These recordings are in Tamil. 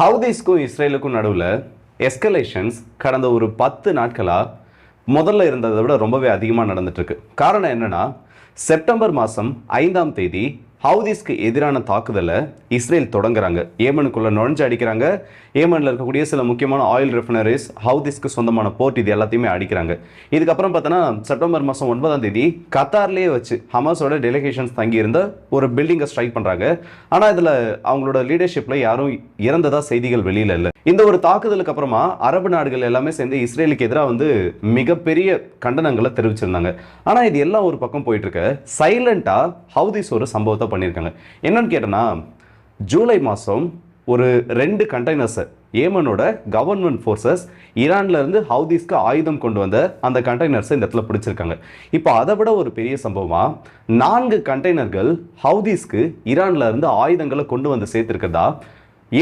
ஹவுதீஸ்க்கும் இஸ்ரேலுக்கும் நடுவில் எஸ்கலேஷன்ஸ் கடந்த ஒரு பத்து நாட்களாக முதல்ல இருந்ததை விட ரொம்பவே அதிகமாக நடந்துட்டுருக்கு காரணம் என்னென்னா செப்டம்பர் மாதம் ஐந்தாம் தேதி ஹவுதீஸ்க்கு எதிரான தாக்குதலை இஸ்ரேல் தொடங்குறாங்க. ஏமனுக்குள்ளே நுழைஞ்சு அடிக்கிறாங்க. ஏமனில் இருக்கக்கூடிய சில முக்கியமான ஆயில் ரிஃபைனரிஸ் ஹவுதீஸ்க்கு சொந்தமான போர்ட் இது எல்லாத்தையுமே அடிக்கிறாங்க. இதுக்கப்புறம் பார்த்தோன்னா செப்டம்பர் மாதம் ஒன்பதாம் தேதி கத்தார்லேயே வச்சு ஹமாஸோட டெலிகேஷன்ஸ் தங்கியிருந்த ஒரு பில்டிங்கை ஸ்ட்ரைக் பண்ணுறாங்க ஆனால் இதில் அவங்களோட லீடர்ஷிப்பில் யாரும் இறந்ததாக செய்திகள் வெளியில் இல்லை. இந்த ஒரு தாக்குதலுக்கு அப்புறமா அரபு நாடுகள் எல்லாமே சேர்ந்து இஸ்ரேலுக்கு எதிராக வந்து மிகப்பெரிய கண்டனங்களை தெரிவிச்சிருந்தாங்க. ஆனால் இது எல்லாம் ஒரு பக்கம் போயிட்டு இருக்க. சைலண்டாக ஹவுதீஸ் ஒரு சம்பவத்தை பண்ணியிருக்காங்க. என்னன்னு கேட்டோன்னா ஜூலை மாதம் ஒரு ரெண்டு கண்டெய்னர்ஸை ஏமனோட கவர்மெண்ட் ஃபோர்ஸஸ் ஈரான்ல இருந்து ஹவுதீஸ்க்கு ஆயுதம் கொண்டு வந்த அந்த கண்டெய்னர்ஸை இந்த இடத்துல பிடிச்சிருக்காங்க. இப்போ அதை விட ஒரு பெரிய சம்பவமா நான்கு கண்டெய்னர்கள் ஹவுதீஸ்க்கு ஈரான்ல இருந்து ஆயுதங்களை கொண்டு வந்து சேர்த்துருக்கிறதா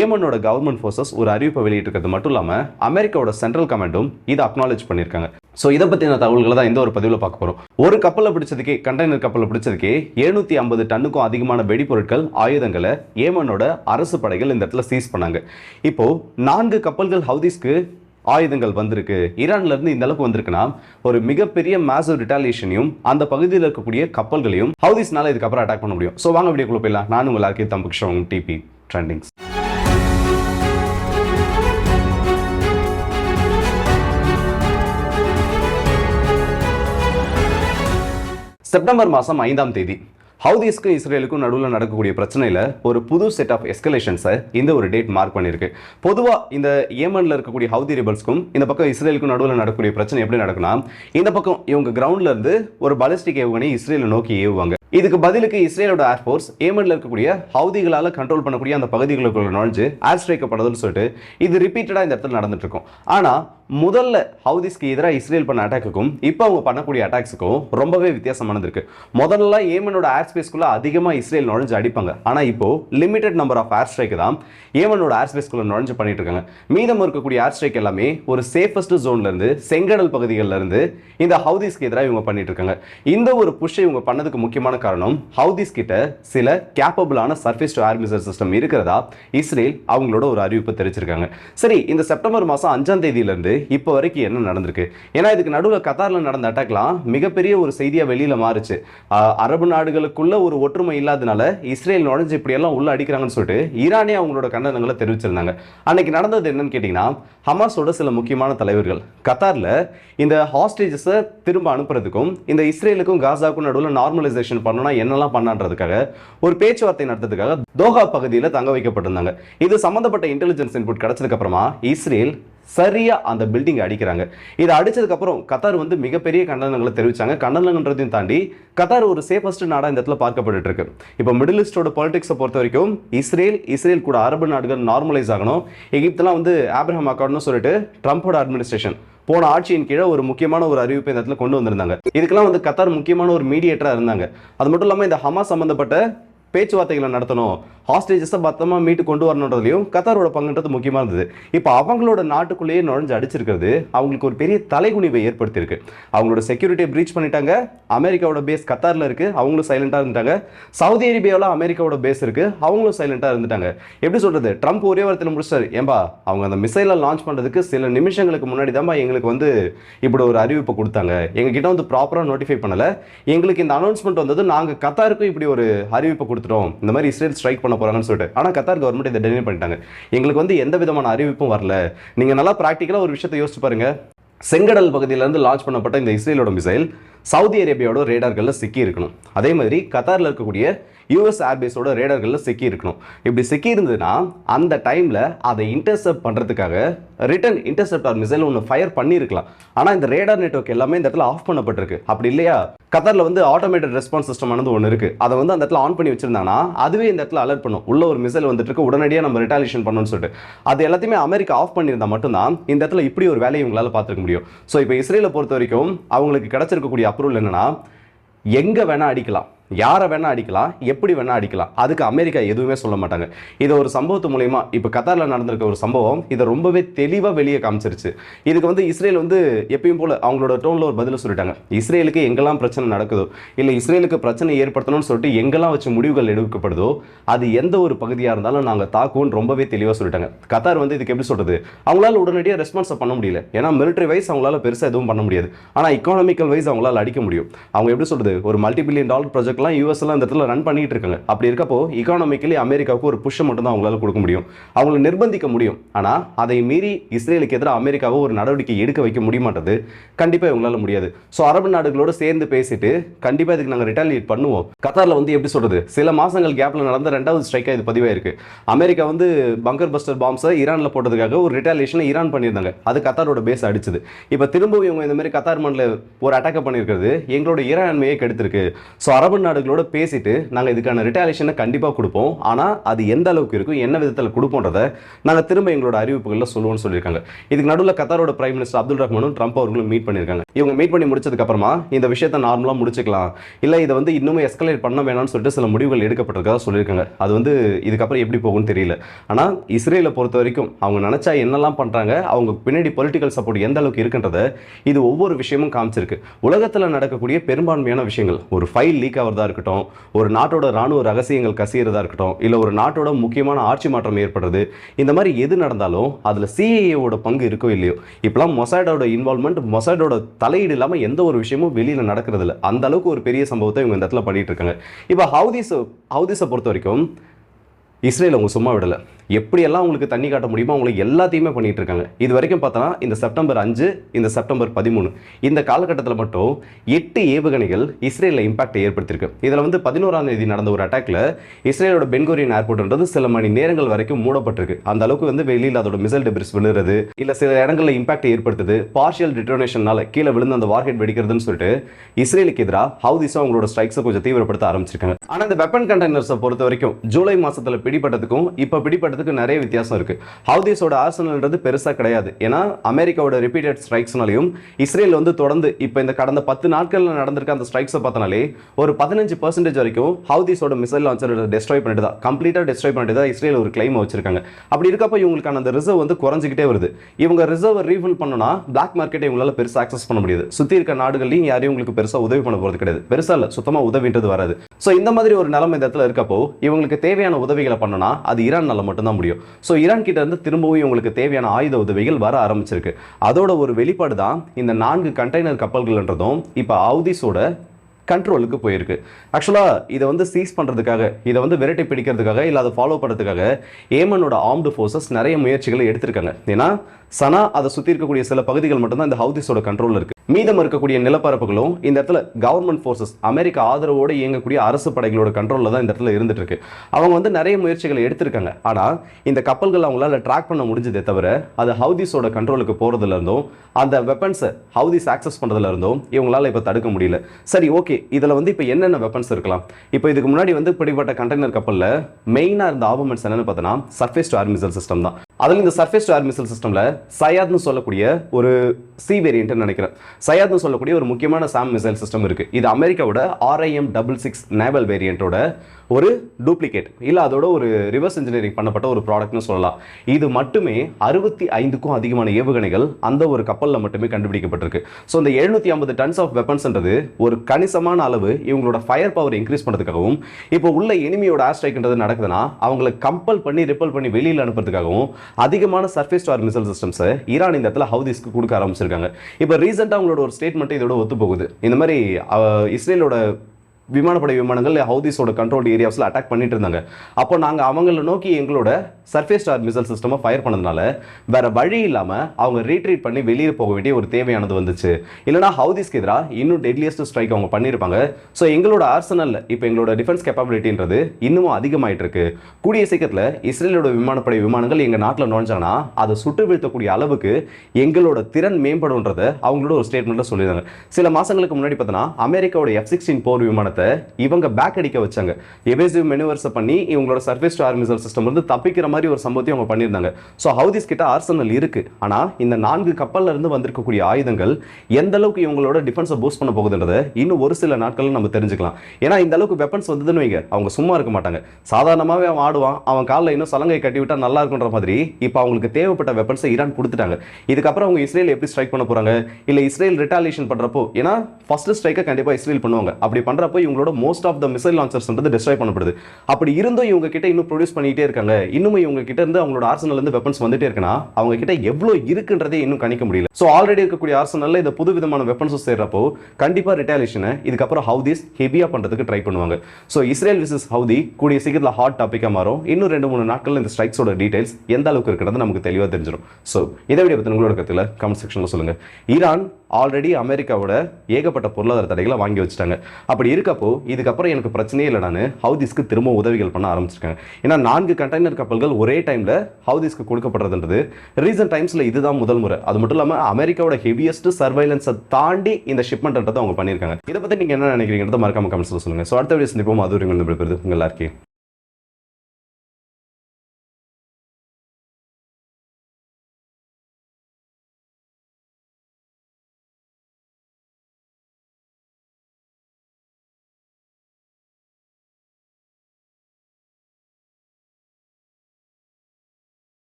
ஏமனோட கவர்மெண்ட் ஃபோர்ஸஸ் ஒரு அறிவிப்பை வெளியிட்டிருக்கிறது. மட்டும் இல்லாமல் அமெரிக்காவோட சென்ட்ரல் கமாண்டும் இதை அக்னாலேஜ் பண்ணியிருக்காங்க. ஸோ இதை பற்றின தகவல்களை தான் இந்த ஒரு பதிவில் பார்க்க போகிறோம் ஒரு கப்பலை பிடிச்சதுக்கே கண்டெய்னர் கப்பலை பிடிச்சதுக்கே எழுநூற்றி ஐம்பது டன்னுக்கும் அதிகமான வெடிப்பொருட்கள் ஆயுதங்களை ஏமனோட அரசு படைகள் இந்த இடத்துல சீஸ் பண்ணாங்க. இப்போ நான்கு கப்பல்கள் ஹவுதீஸ்க்கு ஆயுதங்கள் வந்திருக்கு. ஈரான்ல இருந்து இந்த அளவுக்கு வந்திருக்குன்னா ஒரு மிகப்பெரிய மேசிவ் ரிட்டாலியேஷனையும் அந்த பகுதியில் இருக்கக்கூடிய கப்பல்களையும் ஹவுதீஸ்னால இதுக்கப்புறம் அட்டாக் பண்ண முடியும். ஸோ வாங்க வீடியோக்குள்ள போயிடலாம். நான் உங்கள் எல்லாருக்கும் தம்புக்ஷம் டிபி ட்ரெண்டிங்ஸ் செப்டம்பர் மாதம் ஐந்தாம் தேதி. ஹவுதீஸ்க்கும் இஸ்ரேலுக்கும் நடுவில் நடக்கக்கூடிய பிரச்சனையில் ஒரு புது செட் ஆஃப் எஸ்கலேஷன்ஸை இந்த ஒரு டேட் மார்க் பண்ணியிருக்கு பொதுவாக இந்த ஏமனில் இருக்கக்கூடிய ஹவுதி ரிபல்ஸ்க்கும் இந்த பக்கம் இஸ்ரேலுக்கும் நடுவில் நடக்கக்கூடிய பிரச்சனை எப்படி நடக்குன்னா இந்த பக்கம் இவங்க கிரவுண்ட்லேருந்து ஒரு பாலிஸ்டிக் ஏவுகணை இஸ்ரேலை நோக்கி ஏவுவாங்க. இதுக்கு பதிலுக்கு இஸ்ரேலோட ஏர்ஃபோர்ஸ் ஏமனில் இருக்கக்கூடிய ஹவுதிகளால் கண்ட்ரோல் பண்ணக்கூடிய அந்த பகுதிகளுக்குள்ள நுழைஞ்சு ஏர் ஸ்ட்ரைக்கப்படுதுன்னு சொல்லிட்டு இது ரிப்பீட்டடாக இந்த இடத்துல நடந்துட்டு இருக்கும் ஆனால் முதல்ல ஹவுதிஸ்க்கு எதிராக இஸ்ரேல் பண்ண அட்டாக்குக்கும் இப்போ அவங்க பண்ணக்கூடிய அட்டாக்ஸுக்கும் ரொம்பவே வித்தியாசமானது இருக்கு முதல்ல ஏமனோட ஏர் ஸ்பேஸ்க்குள்ளே அதிகமாக இஸ்ரேல் நுழைஞ்சு அடிப்பாங்க. ஆனால் இப்போ limited number of air strike தான் ஏமனோட ஏர் ஸ்பேஸ்க்குள்ளே நுழைஞ்சு பண்ணிட்டு இருக்காங்க மீதம் இருக்கக்கூடிய ஏர் ஸ்ட்ரைக் எல்லாமே ஒரு சேஃபஸ்ட் ஜோன்லேருந்து செங்கடல் பகுதிகளில் இருந்து இந்த ஹவுதிஸ்க்கு எதிராக இவங்க பண்ணிட்டு இருக்காங்க இந்த ஒரு புஷ்ஷை இவங்க பண்ணதுக்கு முக்கியமான காரணம் ஹவுதிஸ் கிட்ட சில கேப்பபிளான surface to air missile system இருக்கிறதா? இஸ்ரேல் அவங்களோட ஒரு அறிவிப்பு தெரிவிச்சிருக்காங்க. சரி இந்த செப்டம்பர் மாதம் அஞ்சாம் தேதியிலேருந்து இப்போ வரைக்கும் என்ன நடந்திருக்கு? ஏன்னா இதுக்கு நடுவில் கத்தாரில் நடந்த அட்டாக்லாம் மிகப்பெரிய ஒரு செய்தியாக வெளியில் மாறுச்சு. அரபு நாடுகளுக்குள்ள ஒரு ஒற்றுமை இல்லாதனால இஸ்ரேல் நுழைஞ்சு இப்படியெல்லாம் உள்ள அடிக்கிறாங்கன்னு சொல்லிட்டு ஈரானே அவங்களோட கண்டனங்களை தெரிவிச்சிருந்தாங்க. அன்னைக்கு நடந்தது என்னன்னு கேட்டிங்கன்னா ஹமாஸோட சில முக்கியமான தலைவர்கள் கத்தாரில் இந்த ஹாஸ்டேஜஸை திரும்ப அனுப்புறதுக்கும் இந்த இஸ்ரேலுக்கும் காசாவுக்கும் நடுவில் நார்மலைசேஷன் பண்ணணும்னா என்னெல்லாம் பண்ணான்றதுக்காக ஒரு பேச்சுவார்த்தை நடத்ததுக்காக தோஹா பகுதியில் தங்க வைக்கப்பட்டிருந்தாங்க. இது சம்மந்தப்பட்ட இன்டெலிஜென்ஸ் இன்புட் கிடைச்சதுக்கு அப்புறமா இஸ்ரேல் சரியா அந்த பில்டிங் அடிக்கிறாங்க. இதை அடிச்சதுக்கு அப்புறம் கத்தார் வந்து மிகப்பெரிய கண்டனங்களை தெரிவித்தாங்க கண்டனங்கன்றதையும் தாண்டி கத்தார் ஒரு சேஃபஸ்ட் நாடாக இந்த இடத்துல பார்க்கப்பட்டு இருக்கு இப்போ மிடில் ஈஸ்டோட பாலிடிக்ஸை பொறுத்த வரைக்கும் இஸ்ரேல் இஸ்ரேல் கூட அரபு நாடுகள் நார்மலைஸ் ஆகணும். எகிப்தெல்லாம் வந்து ஆப்ரஹாம் அக்கார்ட்னு சொல்லிட்டு ட்ரம்ப்போட அட்மினிஸ்ட்ரேஷன் போன ஆட்சியின் கீழே ஒரு முக்கியமான ஒரு அறிவிப்பை இந்த இடத்துல கொண்டு வந்திருந்தாங்க. இதுக்கெல்லாம் வந்து கத்தார் முக்கியமான ஒரு மீடியேட்டரா இருந்தாங்க. அது மட்டும் இல்லாமல் இந்த ஹமாஸ் சம்பந்தப்பட்ட பேச்சுவார்த்தைகளை நடத்தணும். ஹாஸ்டேஜஸை பத்திரமா மீட்டு கொண்டு வரணுன்றதுலையும் கத்தாரோட பங்குன்றது முக்கியமாக இருந்தது. இப்போ அவங்களோட நாட்டுக்குள்ளேயே நுழைஞ்சு அடிச்சிருக்கிறது அவங்களுக்கு ஒரு பெரிய தலைகுனிவை ஏற்படுத்தியிருக்கு. அவங்களோட செக்யூரிட்டியை ப்ரீச் பண்ணிட்டாங்க. அமெரிக்காவோட பேஸ் கத்தாரில் இருக்குது அவங்களும் சைலண்ட்டாக இருந்துட்டாங்க. சவுதி அரேபியாவில் அமெரிக்காவோட பேஸ் இருக்குது அவங்களும் சைலண்ட்டாக இருந்துட்டாங்க. எப்படி சொல்கிறது ட்ரம்ப் ஒரே வாரத்தில் முடிச்சார் ஏன்பா அவங்க அந்த மிசைலை லான்ச் பண்ணுறதுக்கு சில நிமிஷங்களுக்கு முன்னாடி தான்ப்பா எங்களுக்கு வந்து இப்படி ஒரு அறிவிப்பை கொடுத்தாங்க. எங்ககிட்ட வந்து ப்ராப்பராக நோட்டிஃபை பண்ணலை. எங்களுக்கு இந்த அனௌன்ஸ்மெண்ட் வந்தது நாங்கள் கத்தாருக்கும் இப்படி ஒரு அறிவிப்பை கொடுத்துட்டோம். இந்த மாதிரி இஸ்ரேல் ஸ்ட்ரைக் பண்ண போகிறாங்கன்னு சொல்லிட்டு. ஆனால் கத்தார் கவர்மெண்ட் இதை டெலிவரி பண்ணிட்டாங்க. எங்களுக்கு வந்து எந்த விதமான அறிவிப்பும் வரல. நீங்கள் நல்லா ப்ராக்டிக்கலாக ஒரு விஷயத்தை யோசிச்சு பாருங்க. செங்கடல் பகுதியிலேருந்து லான்ச் பண்ணப்பட்ட இந்த இஸ்ரேலோட மிசைல் சவுதி அரேபியாவோட ரேடார்களில் சிக்கி இருக்கணும். அதே மாதிரி கத்தாரில் இருக்கக்கூடிய யூஎஸ் ஏர்பேஸோட ரேடர்களில் சிக்கி இருக்கணும். இப்படி சிக்கி இருந்ததுன்னா அந்த டைமில் அதை இன்டர்செப்ட் பண்ணுறதுக்காக ரிட்டன் இன்டர்செப்டார் மிசைல் ஒன்று ஃபயர் பண்ணியிருக்கலாம். ஆனால் இந்த ரேடார் நெட்வொர்க் எல்லாமே இந்த இடத்துல ஆஃப் பண்ணப்பட்டிருக்கு. அப்படி இல்லையா? கத்தாரில் வந்து ஆட்டோமேட்டட் ரெஸ்பான்ஸ் சிஸ்டம் ஆனது ஒன்று இருக்குது அதை வந்து அந்த இடத்துல ஆன் பண்ணி வச்சிருந்தாங்கன்னா அதுவே இந்த இடத்துல அலர்ட் பண்ணும். உள்ள ஒரு மிசைல் வந்துட்டு இருக்கு. உடனடியாக நம்ம ரிட்டாலியேஷன் பண்ணணும்னு சொல்லிட்டு. அது எல்லாத்தையுமே அமெரிக்கா ஆஃப் பண்ணியிருந்தால் மட்டும்தான் இந்த இடத்துல இப்படி ஒரு வேலையை உங்களால் பார்த்துருக்க முடியும். ஸோ இப்போ இஸ்ரேலை பொறுத்த வரைக்கும் அவங்களுக்கு கிடச்சிருக்கக்கூடிய அப்ரூவல் என்னன்னா எங்கே வேணால் அடிக்கலாம். யாரை வேணால் அடிக்கலாம் எப்படி வேணால் அடிக்கலாம். அதுக்கு அமெரிக்கா எதுவுமே சொல்ல மாட்டாங்க. இது ஒரு சம்பவத்து மூலயமா இப்போ கத்தாரில் நடந்திருக்க ஒரு சம்பவம் இதை ரொம்பவே தெளிவாக வெளியே காமிச்சிருச்சு. இதுக்கு வந்து இஸ்ரேல் வந்து எப்பயும் போல் அவங்களோட டோனில் ஒரு பதில் சொல்லிட்டாங்க. இஸ்ரேலுக்கு எங்கெல்லாம் பிரச்சனை நடக்குதோ இல்லை இஸ்ரேலுக்கு பிரச்சனை ஏற்படுத்தணும்னு சொல்லிட்டு எங்கெல்லாம் வச்சு முடிவுகள் எடுக்கப்படுதோ அது எந்த ஒரு பகுதியாக இருந்தாலும் நாங்கள் தாக்குவோம்னு ரொம்பவே தெளிவாக சொல்லிட்டாங்க. கத்தார் வந்து இதுக்கு எப்படி சொல்கிறது அவங்களால உடனடியாக ரெஸ்பான்ஸை பண்ண முடியல. ஏன்னா மிலிட்டரி வைஸ் அவங்களால பெருசாக எதுவும் பண்ண முடியாது. ஆனால் இக்கானமிக்கல் வைஸ் அவங்களால அடிக்க முடியும். அவங்க எப்படி சொல்கிறது ஒரு மல்டி பில்லியன் டாலர் ப்ராஜெக்ட்லாம் யூஎஸ்லாம் இந்த இடத்துல ரன் பண்ணிட்டு இருக்காங்க. அப்படி இருக்கப்போ இக்கானமிக்கலி அமெரிக்காவுக்கு ஒரு புஷ்ஷை மட்டும் தான் அவங்களால கொடுக்க முடியும். அவங்களை நிர்பந்திக்க முடியும். ஆனால் அதை மீறி இஸ்ரேலுக்கு எதிராக அமெரிக்காவை ஒரு நடவடிக்கை எடுக்க வைக்க முடிய மாட்டது கண்டிப்பாக இவங்களால முடியாது. ஸோ அரபு நாடுகளோட சேர்ந்து பேசிட்டு கண்டிப்பாக இதுக்கு நாங்கள் ரிட்டாலியேட் பண்ணுவோம். கத்தாரில் வந்து எப்படி சொல்றது? சில மாசங்கள் கேப்ல நடந்த ரெண்டாவது ஸ்ட்ரைக்காக இது பதிவாயிருக்கு. அமெரிக்கா வந்து பங்கர் பஸ்டர் பாம்ஸை ஈரானில் போட்டதுக்காக ஒரு ரிட்டாலியேஷனை ஈரான் பண்ணியிருந்தாங்க. அது கத்தாரோட பேஸ் அடிச்சது. இப்போ திரும்பவும் இவங்க இந்த மாதிரி கத்தார் மண்ணில் ஒரு அட்டாக் பண்ணியிருக்கிறது எங்களோட இறையாண்மையை கெடுத்திருக்கு. ஸோ அரபு நாடுகளோட பேசிட்டு நாங்கள் இதுக்கான ரிட்டாலியேஷனை கண்டிப்பாக கொடுப்போம். ஆனால் அது எந்த அளவுக்கு இருக்கும் என்ன விதத்தில் கொடுப்போன்றதை நாங்கள் திரும்ப எங்களோட அறிவிப்புகளில் சொல்லுவோம்னு சொல்லியிருக்காங்க. இதுக்கு நடுவில் கத்தாரோட பிரைம் மினிஸ்டர் அப்துல் ரஹ்மானும் ட்ரம்ப் அவர்களும் மீட் பண்ணியிருக்காங்க. இவங்க மீட் பண்ணி முடிச்சதுக்கு அப்புறமா இந்த விஷயத்தை நார்மலாக முடிச்சுக்கலாம். இல்லை இதை வந்து இன்னுமே எஸ்கலேட் பண்ண வேணாம்னு சொல்லிட்டு சில முடிவுகள் எடுக்கப்பட்டிருக்கதா சொல்லியிருக்காங்க. அது வந்து இதுக்கப்புறம் எப்படி போகும்னு தெரியல. ஆனால் இஸ்ரேலை பொறுத்த வரைக்கும் அவங்க நினச்சா என்னெல்லாம் பண்ணுறாங்க அவங்க பின்னாடி பொலிட்டிக்கல் சப்போர்ட் எந்த அளவுக்கு இருக்குன்றதை இது ஒவ்வொரு விஷயமும் காமிச்சிருக்கு. உலகத்தில் நடக்கக்கூடிய பெரும்பான்மையான விஷயங்கள். ஒரு ஃபைல் லீக் ஆகிறது இருக்கட்டும் ஒரு நாட்டோட ராணுவ ரகசியங்கள் கசியறதா இருக்கட்டும் இல்லை ஒரு நாட்டோட முக்கியமான ஆட்சி மாற்றம் ஏற்படுறது இந்த மாதிரி எது நடந்தாலும் அதில் சிஏஏவோட பங்கு இருக்கோ இல்லையோ இப்போலாம் மொசாடோட இன்வால்மெண்ட் மொசாடோட தலையீடு இல்லாமல் எந்த ஒரு விஷயமும் வெளியில் நடக்கிறது இல்லை அந்த அளவுக்கு ஒரு பெரிய சம்பவத்தை இவங்க இந்த இடத்துல பண்ணிட்டு இருக்காங்க. இப்போ ஹவுதிஸ் ஹவுதிஸை பொறுத்த வரைக்கும் இஸ்ரேல் அவங்க சும்மா விடலை. எப்படியெல்லாம் அவங்களுக்கு தண்ணி காட்ட முடியுமோ அவங்களுக்கு எல்லாத்தையுமே பண்ணிகிட்டு இருக்காங்க. இது வரைக்கும் பார்த்தோன்னா இந்த செப்டம்பர் அஞ்சு இந்த செப்டம்பர் பதிமூணு இந்த காலகட்டத்தில் மட்டும் எட்டு ஏவுகணைகள் இஸ்ரேலில் இம்பாக்டை ஏற்படுத்தியிருக்கு. இதில் வந்து பதினோராம் தேதி நடந்த ஒரு அட்டாக்ல இஸ்ரேலோட பென்கோரியன் ஏர்போர்ட்ன்றது சில மணி நேரங்கள் வரைக்கும் மூடப்பட்டிருக்கு. அந்த அளவுக்கு வந்து வெளியில் அதோட மிசைல் டெபிரிஸ் விழுறது இல்லை சில இடங்களில் இம்பாக்ட் ஏற்படுத்துது பார்ஷியல் டிட்டோனேஷனால கீழே விழுந்து அந்த வார்ஹெட் வெடிக்கிறதுன்னு சொல்லிட்டு இஸ்ரேலுக்கு எதிராக ஹவுதிஸும் அவங்களோட ஸ்ட்ரைக்ஸை கொஞ்சம் தீவிரப்படுத்த ஆரம்பிச்சிருக்காங்க. ஆனால் இந்த வெப்பன் கண்டெய்னர்ஸை பொறுத்த வரைக்கும் ஜூலை மாதத்தில் பிடிப்பட்டதுக்கும் இப்போ பிடிப்பட்டதுக்கு நிறைய வித்தியாசம் இருக்கு. ஹவுதிஸோட ஆர்சனல்ன்றது பெருசாக கிடையாது. ஏன்னா அமெரிக்காவோட ரிப்பீட்டட் ஸ்ட்ரைக்ஸ்னாலையும் இஸ்ரேல் வந்து தொடர்ந்து இப்போ இந்த கடந்த பத்து நாட்களில் நடந்திருக்க அந்த ஸ்ட்ரைக்ஸை பார்த்தனாலே ஒரு பதினஞ்சு பர்சன்டேஜ் வரைக்கும் ஹவுதிஸோட மிசைல் லான்ச்சர் டெஸ்ட்ராய் பண்ணிட்டு தான் கம்ப்ளீட்டாக டெஸ்ட்ராய் பண்ணிட்டு தான் இஸ்ரேல் ஒரு கிளைம் வச்சிருக்காங்க. அப்படி இருக்கப்போ இவங்களுக்கான அந்த ரிசர்வ் வந்து குறைஞ்சிக்கிட்டே வருது. இவங்க ரிசர்வ் ரீஃபில் பண்ணோன்னா பிளாக் மார்க்கெட்டை இவங்களால பெருசாக ஆக்சஸ் பண்ண முடியாது. சுற்றி இருக்க நாடுகள்லையும் யாரையும் உங்களுக்கு பெருசாக உதவி பண்ண போகிறது கிடையாது. பெருசாக இல்லை சுத்தமாக உதவின்றது வராது. ஸோ இந்த மாதிரி ஒரு நிலைமை இந்த இடத்துல இருக்கப்போ இவங்களுக்கு தேவையான உதவிகளை பண்ணனா அது ஈரானால் மட்டும்தான் முடியும். ஸோ ஈரான் கிட்ட இருந்து திரும்பவும் இவங்களுக்கு தேவையான ஆயுத உதவிகள் வர ஆரம்பிச்சிருக்கு. அதோட ஒரு வெளிப்பாடு தான் இந்த நான்கு கண்டெய்னர் கப்பல்கள்ன்றதும் இப்போ அவுதிஸோட கண்ட்ரோலுக்கு போயிருக்கு. ஆக்சுவலாக இதை வந்து சீஸ் பண்ணுறதுக்காக இதை வந்து விரட்டி பிடிக்கிறதுக்காக இல்லை அதை ஃபாலோ பண்ணுறதுக்காக ஏமனோட ஆர்ம்டு ஃபோர்ஸஸ் நிறைய முயற்சிகளை எடுத்திருக்காங்க. ஏன்னா சனா அதை சுற்றி இருக்கக்கூடிய சில பகுதிகள் மட்டும்தான் இந்த ஹவுதிஸோட கண்ட்ரோலில் இருக்குது மீதம் இருக்கக்கூடிய நிலப்பரப்புகளும் இந்த இடத்துல கவர்மெண்ட் ஃபோர்ஸஸ் அமெரிக்கா ஆதரவோடு இயங்கக்கூடிய அரசு படைகளோட கண்ட்ரோலில் தான் இந்த இடத்துல இருந்துட்டு இருக்கு. அவங்க வந்து நிறைய முயற்சிகளை எடுத்திருக்காங்க. ஆனால் இந்த கப்பல்கள் அவங்களால ட்ராக் பண்ண முடிஞ்சதே தவிர அது ஹவுதிஸோட கண்ட்ரோலுக்கு போகிறதுல இருந்தும் அந்த வெப்பன்ஸை ஹவுதிஸ் ஆக்சஸ் பண்ணுறதுல இருந்தும் இவங்களால இப்போ தடுக்க முடியல. சரி ஓகே இதில் வந்து இப்போ என்னென்ன வெப்பன்ஸ் இருக்கலாம்? இப்போ இதுக்கு முன்னாடி வந்து பிடிப்பட்ட கண்டெய்னர் கப்பலில் மெயினாக இருந்த ஆபமெண்ட்ஸ் என்னென்னு பார்த்தோன்னா surface to air missile system தான். அதில் இந்த சர்ஃபேஸ் டு ஏர் மிசைல் சிஸ்டமில் சயாத்னு சொல்லக்கூடிய ஒரு சி வேரியன்ட்னு நினைக்கிறேன். சயாத்னு சொல்லக்கூடிய ஒரு முக்கியமான சாம் மிசைல் சிஸ்டம் இருக்குது இது அமெரிக்காவோட ஆர்ஐஎம் டபுள் சிக்ஸ் நேவல் வேரியண்ட்டோட ஒரு டூப்ளிகேட் இல்லை அதோட ஒரு ரிவர்ஸ் இன்ஜினியரிங் பண்ணப்பட்ட ஒரு ப்ராடக்ட்னு சொல்லலாம். இது மட்டுமே அறுபத்தி ஐந்துக்கும் அதிகமான ஏவுகணைகள் அந்த ஒரு கப்பலில் மட்டுமே கண்டுபிடிக்கப்பட்டிருக்கு. ஸோ இந்த எழுநூற்றி ஐம்பது டன்ஸ் ஆஃப் வெப்பன்ஸ்ன்றது ஒரு கணிசமான அளவு இவங்களோட ஃபயர் பவர் இன்க்ரீஸ் பண்ணுறதுக்காகவும் இப்போ உள்ள எனிமியோட ஆஸ்ட்ரைக்ன்றது நடக்குதுன்னா அவங்களை கம்பல் பண்ணி ரிப்பல் பண்ணி வெளியில் அனுப்புறதுக்காகவும் அதிகமான சர்ஃபேஸ் டு ஆர் மிசைல் சிஸ்டம்ஸை ஈரான் இந்த இடத்துல ஹவுதிஸ்க்கு கொடுக்க ஆரம்பிச்சிருக்காங்க. இப்போ ரீசெண்டாக அவங்களோட ஒரு ஸ்டேட்மெண்ட் இதோட ஒத்து போகுது இந்த மாதிரி இஸ்ரேலோட விமானப்படை விமானங்கள் ஹவுதிஸோட கண்ட்ரோல் ஏரியாஸில் அட்டாக் பண்ணிட்டு இருந்தாங்க அப்போ நாங்கள் அவங்கள நோக்கி எங்களோட சர்ஃபேஸ் ஸ்டார் மிசைல் சிஸ்டமை ஃபயர் பண்ணதுனால வேறு வழி இல்லாமல் அவங்க ரீட்ரீட் பண்ணி வெளியே போக வேண்டிய ஒரு தேவையானது வந்துச்சு. இல்லைனா ஹவுதிஸ்க்கு எதிராக இன்னும் டெட்லியஸ்ட் ஸ்ட்ரைக் அவங்க பண்ணியிருப்பாங்க ஸோ எங்களோட ஆர்சனலில் இப்போ எங்களோட டிஃபென்ஸ் கேப்பபிலிட்டின்றது இன்னமும் அதிகமாயிட்டு இருக்கு கூடிய சீக்கிரத்தில் இஸ்ரேலோட விமானப்படை விமானங்கள் எங்கள் நாட்டில் நுழைஞ்சாங்கன்னா அதை சுட்டு வீழ்த்தக்கூடிய அளவுக்கு எங்களோட திறன் மேம்படும்ன்றதை அவங்களோட ஒரு ஸ்டேட்மெண்ட்டில் சொல்லியிருந்தாங்க. சில மாதங்களுக்கு முன்னாடி பார்த்தோன்னா அமெரிக்காவோட எஃப் சிக்ஸ்டீன் போர் விமானத்தை விமானத்தை இவங்க பேக் அடிக்க வச்சாங்க. எவேசிவ் மெனுவர்ஸை பண்ணி இவங்களோட surface to air missile system வந்து தப்பிக்கிற மாதிரி ஒரு சம்பவத்தையும் அவங்க பண்ணியிருந்தாங்க. ஸோ ஹவுதிஸ் கிட்ட ஆர்சனல் இருக்கு? ஆனா இந்த நான்கு கப்பல்ல இருந்து வந்திருக்கக்கூடிய ஆயுதங்கள் எந்த அளவுக்கு இவங்களோட டிஃபென்ஸை பூஸ்ட் பண்ண போகுதுன்றதை இன்னும் ஒரு சில நாட்கள் நம்ம தெரிஞ்சுக்கலாம். ஏன்னா இந்த அளவுக்கு வெப்பன்ஸ் வந்ததுன்னு வைங்க அவங்க சும்மா இருக்க மாட்டாங்க. சாதாரணமாகவே அவன் ஆடுவான் அவன் காலில் இன்னும் சலங்கை கட்டி விட்டா நல்லா இருக்குன்ற மாதிரி இப்போ அவங்களுக்கு தேவைப்பட்ட வெப்பன்ஸை ஈரான் கொடுத்துட்டாங்க. இதுக்கப்புறம் அவங்க இஸ்ரேல் எப்படி ஸ்ட்ரைக் பண்ண போறாங்க? இல்லை இஸ்ரேல் ரிட்டாலியேஷன் பண்றப்போ ஏன்னா ஃபர்ஸ்ட் ஸ்ட்ரைக்கை கண்டிப்பாக இஸ்ரேல் பண்ணுவாங்க. அப்படி பண்றப்போ இவங்களோட மோஸ்ட் ஆஃப் த மிசைல் லான்ச்சர்ஸ்ன்றது டிஸ்ட்ராய் பண்ணப்படுது. அப்படி இருந்தும் இவங்க கிட்ட இன்னும் ப்ரொடியூஸ் பண்ணிகிட்டே இருக்காங்க. இன்னும் இவங்க கிட்ட இருந்து அவங்களோட ஆர்சனல் இருந்து வெப்பன்ஸ் வந்துட்டே இருக்குன்னா அவங்க கிட்ட எவ்வளோ இருக்குன்றதே இன்னும் கணிக்க முடியல. ஸோ ஆல்ரெடி இருக்கக்கூடிய ஆர்சனல்ல இந்த புது விதமான வெப்பன்ஸும் சேர்றப்போ கண்டிப்பாக ரிட்டாலியேஷனை இதுக்கப்புறம் ஹவுதிஸ் ஹெவியாக பண்ணுறதுக்கு ட்ரை பண்ணுவாங்க. ஸோ இஸ்ரேல் விசஸ் ஹவுதி கூடிய சீக்கிரத்தில் ஹாட் டாப்பிக்காக மாறும். இன்னும் ரெண்டு மூணு நாட்களில் இந்த ஸ்ட்ரைக்ஸோட டீடைல்ஸ் எந்த அளவுக்கு இருக்கிறது நமக்கு தெளிவாக தெரிஞ்சிடும். ஸோ இதை விட பற்றி உங்களோட கருத்தில் கமெண்ட் செக்ஷனில் சொல்லுங்கள் ஈரான் ஆல்ரெடி அமெரிக்காவோட ஏகப்பட்ட பொருளாதார தடைகளை வாங்கி வச்சுட்டாங்க. அப்படி இருக்கப்போ இதுக்கப்புறம் எனக்கு பிரச்சனையே இல்லைனான்னு ஹவுதிஸ்க்கு திரும்ப உதவிகள் பண்ண ஆரம்பிச்சிருக்காங்க ஏன்னா நான்கு கண்டெய்னர் கப்பல்கள் ஒரே டைம்ல ஹவுதிஸ்க்கு கொடுக்கப்படுறதுன்றது ரீசன்ட் டைம்ஸ்ல இதுதான் முதல் முறை. அது மட்டும் இல்லாமல் அமெரிக்காவோட ஹெவியஸ்ட் சர்வைலன்ஸை தாண்டி இந்த ஷிப்மெண்ட்ன்றதை அவங்க பண்ணியிருக்காங்க. இதை பற்றி நீங்கள் என்ன நினைக்கிறீங்கிறத மறக்காம கமெண்ட்ஸில் சொல்லுங்க. ஸோ அடுத்த வீடியோ சந்திப்போம். அது உங்கள் உங்கள் எல்லாருக்கே